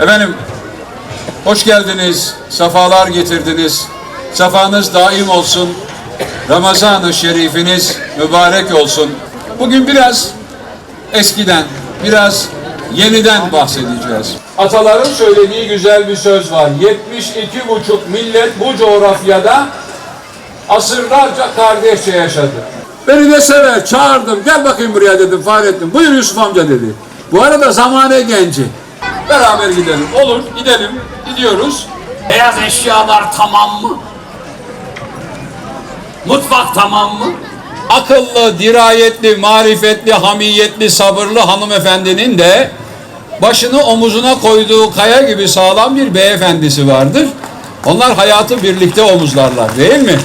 Efendim, hoş geldiniz, sefalar getirdiniz. Safanız daim olsun. Ramazan-ı Şerifiniz mübarek olsun. Bugün biraz eskiden, biraz yeniden bahsedeceğiz. Ataların söylediği güzel bir söz var. 72 buçuk millet bu coğrafyada asırlarca kardeşçe yaşadı. Beni de sever, çağırdım. Gel bakayım buraya dedim Fahrettin. Buyur Yusuf amca dedi. Bu arada zamane genci. Beraber gidelim. Olur, gidelim. Gidiyoruz. Beyaz eşyalar tamam mı? Mutfak tamam mı? Akıllı, dirayetli, marifetli, hamiyetli, sabırlı hanımefendinin de başını omuzuna koyduğu kaya gibi sağlam bir beyefendisi vardır. Onlar hayatı birlikte omuzlarlar değil mi?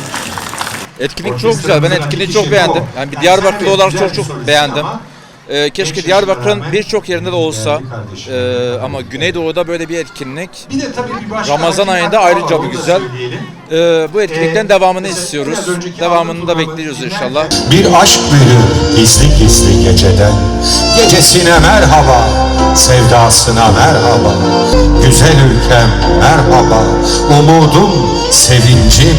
Etkinlik çok güzel. Ben etkinliği çok beğendim. Yani bir Diyarbakırlı olarak çok çok beğendim. Ee, keşke Diyarbakır'ın birçok yerinde de olsa Ee, ama Güneydoğu'da böyle bir etkinlik Bir de tabii bir başka Ramazan ayında ayrıca bir güzel. Ee, bu etkinlikten Ee, devamını istiyoruz. Devamını da bekliyoruz inşallah. Bir aşk büyür gizli gizli geceden Gecesine merhaba, sevdasına merhaba Güzel ülkem merhaba, umudum, sevincim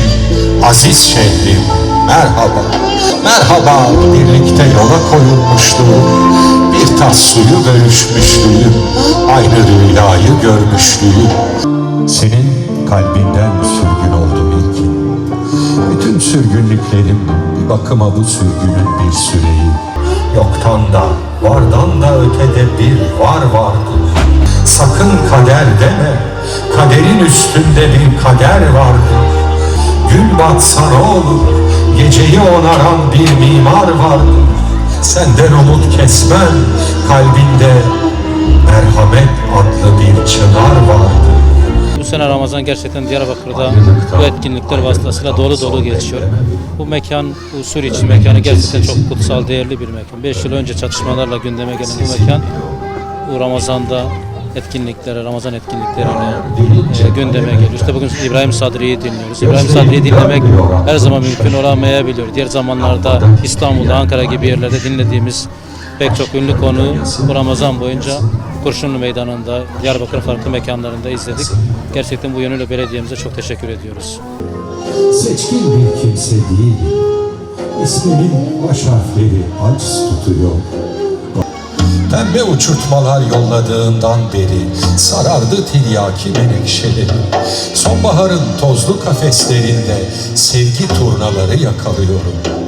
Aziz şehrim merhaba Merhaba birlikte yola koyulmuşluğum Bir tas suyu bölüşmüşlüğüm Aynı rüyayı görmüşlüğüm Senin kalbinden sürgün oldum ilkin bütün sürgünlüklerim bir bakıma bu sürgünün bir süreyi. Yoktan da vardan da ötede bir var vardır. Sakın kader deme, kaderin üstünde bir kader vardır. Gün batsa ne olur, geceyi onaran bir mimar vardır. Senden umut kesmem, kalbinde merhamet adlı bir çınar vardır. Bu sene Ramazan gerçekten Diyarbakır'da bu etkinlikler vasıtasıyla dolu dolu geçiyor. Bu mekan, bu Suriye mekanı gerçekten çok kutsal, değerli bir mekan. 5 yıl önce çatışmalarla gündeme gelen bu mekan, bu Ramazan'da etkinliklere, Ramazan etkinliklerine e, gündeme geliyor. İşte bugün İbrahim Sadri'yi dinliyoruz. İbrahim Sadri'yi dinlemek her zaman mümkün olamayabiliyor. Diğer zamanlarda İstanbul'da, Ankara gibi yerlerde dinlediğimiz pek çok ünlü konu bu Ramazan boyunca Kurşunlu Meydanı'nda, Diyarbakır farklı mekanlarında izledik. Gerçekten bu yönüyle belediyemize çok teşekkür ediyoruz. Seçkin bir kimse değil. İsmimin baş harfleri aciz tutuyor. Pembe uçurtmalar yolladığından beri sarardı tiryaki menekşeleri. Sonbaharın tozlu kafeslerinde sevgi turnaları yakalıyorum.